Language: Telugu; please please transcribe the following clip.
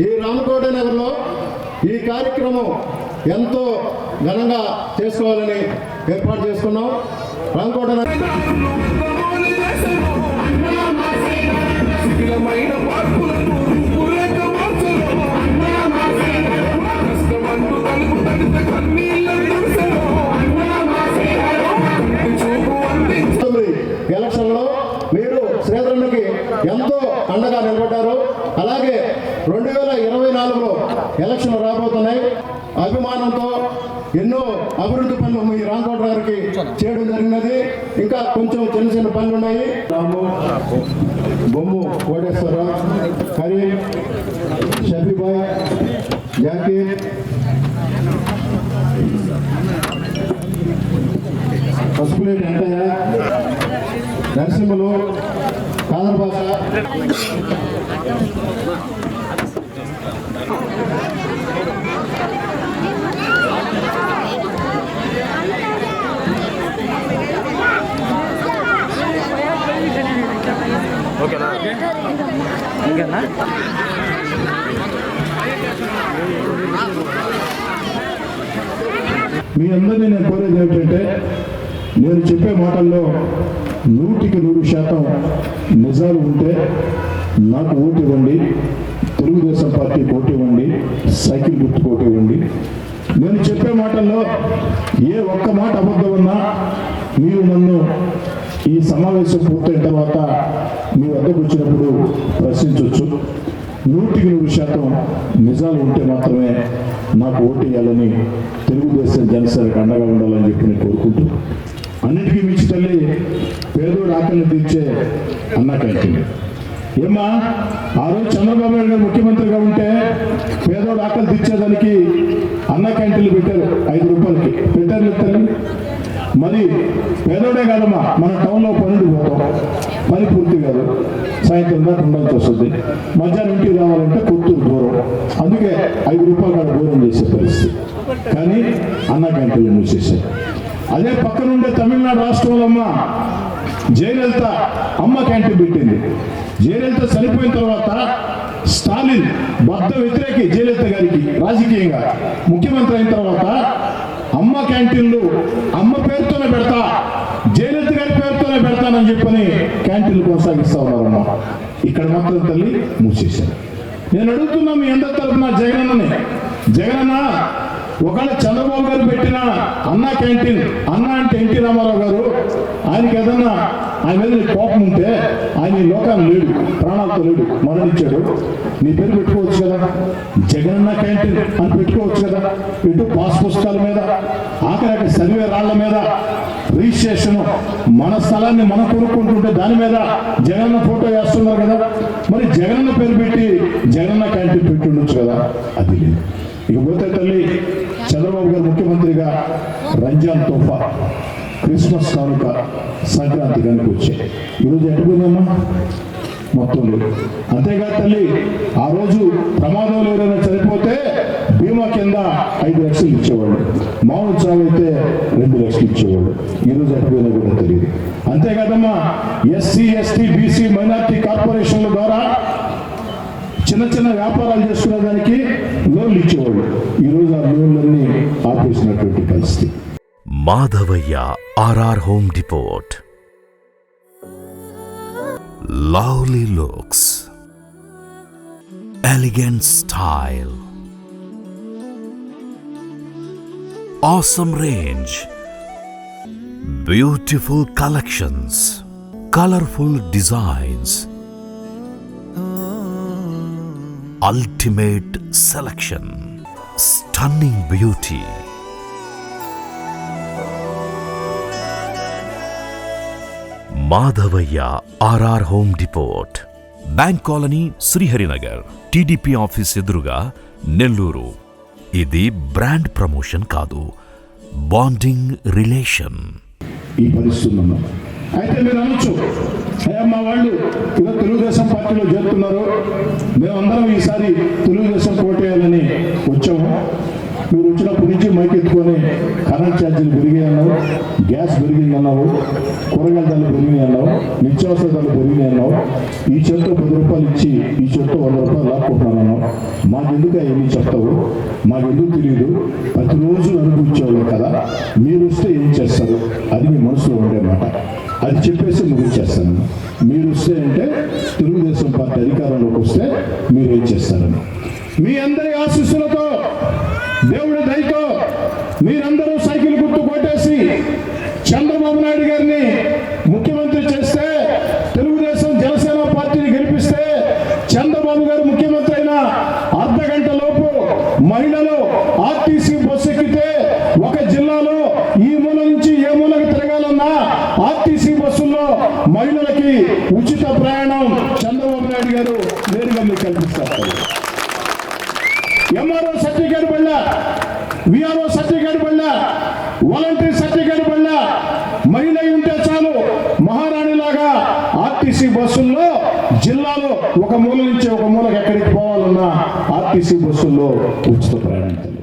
ఈ రామకోట నగర్లో ఈ కార్యక్రమం ఎంతో ఘనంగా చేసుకోవాలని ఏర్పాటు చేసుకున్నాం. రామకోట నగర్ ఎలక్షన్లు రాబోతున్నాయి. అభిమానంతో ఎన్నో అభివృద్ధి పనులు మీ రాంకోట గారికి చేయడం జరిగినది. ఇంకా కొంచెం చిన్న చిన్న పనులు ఉన్నాయి. రాము బొమ్ము కోటేశ్వరరావు కరీం షఫీబాయ్ జాకీర్ పసుపులేటి అంటయ్య నరసింహులు కాదర్ భాష మీ అందరినీ నేను కోరేది ఏమిటంటే నేను చెప్పే మాటల్లో నూటికి నూరు శాతం నిజాలు ఉంటే నాకు ఓటు ఇవ్వండి తెలుగుదేశం పార్టీ ఓటు ఇవ్వండి సైకిల్ గుర్తుకు ఓటు ఇవ్వండి. నేను చెప్పే మాటల్లో ఏ ఒక్క మాట అబద్ధం ఉన్నా మీరు నన్ను ఈ సమావేశం పూర్తయిన తర్వాత మీ వద్దకు వచ్చినప్పుడు ప్రశ్నించవచ్చు నూటికి నూరు శాతం నిజాలు ఉంటే మాత్రమే నాకు ఓటు వేయాలని తెలుగుదేశం జనసేనకు అండగా ఉండాలని చెప్పి నేను కోరుకుంటూ అన్నిటికీ మించి తల్లి పేదోడు ఆకలిని తీర్చే అన్న క్యాంటీన్. ఏమ్మా ఆ రోజు చంద్రబాబు నాయుడు గారు ముఖ్యమంత్రిగా ఉంటే పేదోడు ఆకలి తీర్చేదానికి అన్న క్యాంటీన్లు పెట్టారు ఐదు రూపాయలకి. పెట్టారు తల్లి మరి పేదోడే కాదమ్మా మన టౌన్లో పనులు పోతాం. పని పూర్తి కాదు. సాయంత్రం దాకా ఉండాల్సి వస్తుంది. మధ్యాహ్నం ఇంటికి రావాలంటే కొత్తూరు దూరం. అందుకే ఐదు రూపాయలు కాడ దూరం చేసే పరిస్థితి. కానీ అన్న క్యాంటీన్లు మూసేసారు అదే పక్కనుండే తమిళనాడు రాష్ట్రంలో అమ్మ జయలలిత అమ్మ క్యాంటీన్ పెట్టింది. జయలలిత చనిపోయిన తర్వాత స్టాలిన్ బద్ద వ్యతిరేకి జయలలిత గారికి రాజకీయంగా ముఖ్యమంత్రి అయిన తర్వాత అమ్మ క్యాంటీన్లు అమ్మ పేరుతోనే పెడతా జయలలిత గారి పేరుతోనే పెడతానని చెప్పని క్యాంటీన్లు కొనసాగిస్తా ఉన్నారమ్మా ఇక్కడ మాత్రం తల్లి మూసేశారు. నేను అడుగుతున్నా మీ అందరి తరఫున జగనన్నని. జగనన్న ఒకవేళ చంద్రబాబు గారు పెట్టిన అన్న క్యాంటీన్ అన్న అంటే ఎన్టీ రామారావు గారు ఆయనకి ఏదన్నా ఆయన మీద నీ కోపం ఉంటే ఆయన ఈ లోకాన్ని లేడు ప్రాణాలతో లేడు మరణించాడు. నీ పేరు పెట్టుకోవచ్చు కదా? జగనన్న క్యాంటీన్ అని పెట్టుకోవచ్చు కదా? ఇటు పాస్ పుస్తకాల మీద ఆఖరి సర్వే రాళ్ళ మీద రిజిస్ట్రేషన్ మన స్థలాన్ని మనం కొనుక్కుంటుంటే దాని మీద జగన్న ఫోటో వేస్తున్నారు కదా? మరి జగన్న పేరు పెట్టి జగన్న క్యాంటీన్ పెట్టి ఉండొచ్చు కదా? అది లేదు. ఇకపోతే తల్లి చంద్రబాబు గారు ముఖ్యమంత్రిగా రంజాన్ తోఫా. క్రిస్మస్ కానుక సంక్రాంతి కనుక వచ్చాయి. ఈరోజు ఎట్టుకుందమ్మా మొత్తం లేదు. అంతేకాదు తల్లి ఆ రోజు ప్రమాదంలో ఎవరైనా చనిపోతే బీమా కింద ఐదు లక్షలు ఇచ్చేవాళ్ళు. మామూలు చావు అయితే రెండు లక్షలు ఇచ్చేవాళ్ళు. ఈరోజు ఎట్టుపోయినా కూడా తెలియదు. అంతేకాదమ్మా ఎస్సీ ఎస్టీ బీసీ మైనార్టీ కార్పొరేషన్ల ద్వారా చిన్న చిన్న వ్యాపారాలు చేసుకునే దానికి లోన్లు ఇచ్చేవాళ్ళు. ఈరోజు ఆ లోన్లన్నీ ఆపేసినటువంటి పరిస్థితి. Madhavayya R R home depot lovely looks elegant style awesome range beautiful collections colourful designs ultimate selection, stunning beauty. Madhavayya R R home depot bank colony Sriharinagar TDP office ఎదురుగా నెల్లూరు. ఇది బ్రాండ్ ప్రమోషన్ కాదు బాండింగ్ రిలేషన్. ఈ పరిస్థితి అయితే మీరు అనొచ్చు అయ్యా మా వాళ్ళు ఇలా తెలుగుదేశం పార్టీలో చేరుతున్నారు. మేమందరం ఈసారి తెలుగుదేశం కోటేయాలని వచ్చాము. మీరు వచ్చినప్పటి నుంచి మైకెత్తుకొని కరెంట్ ఛార్జీలు పెరిగాయి అన్నావు కూరగాయల ధరలు పెరిగినాయి అన్నావు నిత్యావసర ధరలు పెరిగినాయి అన్నావు ఈ చెట్టు పది రూపాయలు ఇచ్చి ఈ చెట్టు వంద రూపాయలు లాక్కుంటున్నాను అన్నావు. మాకెందుకు అవన్నీ చెప్తావు? మాకెందుకు తెలియదు ప్రతిరోజు అనుభవించేవాళ్ళు కదా. మీరు వస్తే ఏం చేస్తారు? అది మీ మనసులో ఉండే మాట. అది చెప్పేసి ముగించేస్తాను మీరు వస్తే అంటే తెలుగుదేశం పార్టీ అధికారంలోకి వస్తే మీరు ఏం చేస్తారని. మీ అందరి ఆశీస్సులతో దేవుడి దయతో మీరందరూ చంద్రబాబు నాయుడు గారిని ముఖ్యమంత్రి చేస్తే తెలుగుదేశం జనసేన పార్టీని గెలిపిస్తే చంద్రబాబు గారు ముఖ్యమంత్రి అయిన అర్ధ గంట లోపు మహిళలు ఆర్టీసీ బస్సు ఎక్కితే ఒక జిల్లాలో ఈ మూల నుంచి ఏ మూలకు తిరగాలన్నా ఆర్టీసీ బస్సుల్లో మహిళలకి ఉచిత ప్రయాణం చంద్రబాబు నాయుడు గారు నేరుగా మీకు కల్పిస్తారు. ఎంఆర్ఓ సర్టిఫికేట్ పడినా విఆర్ఓ సర్టిఫికేట్ పడినా వాలంటీర్ సర్టిఫికేట్ బళ్ళ మహిళ అయి ఉంటే చాలు మహారాణిలాగా ఆర్టీసీ బస్సుల్లో జిల్లాలో ఒక మూల నుంచి ఒక మూలకు ఎక్కడికి పోవాలన్నా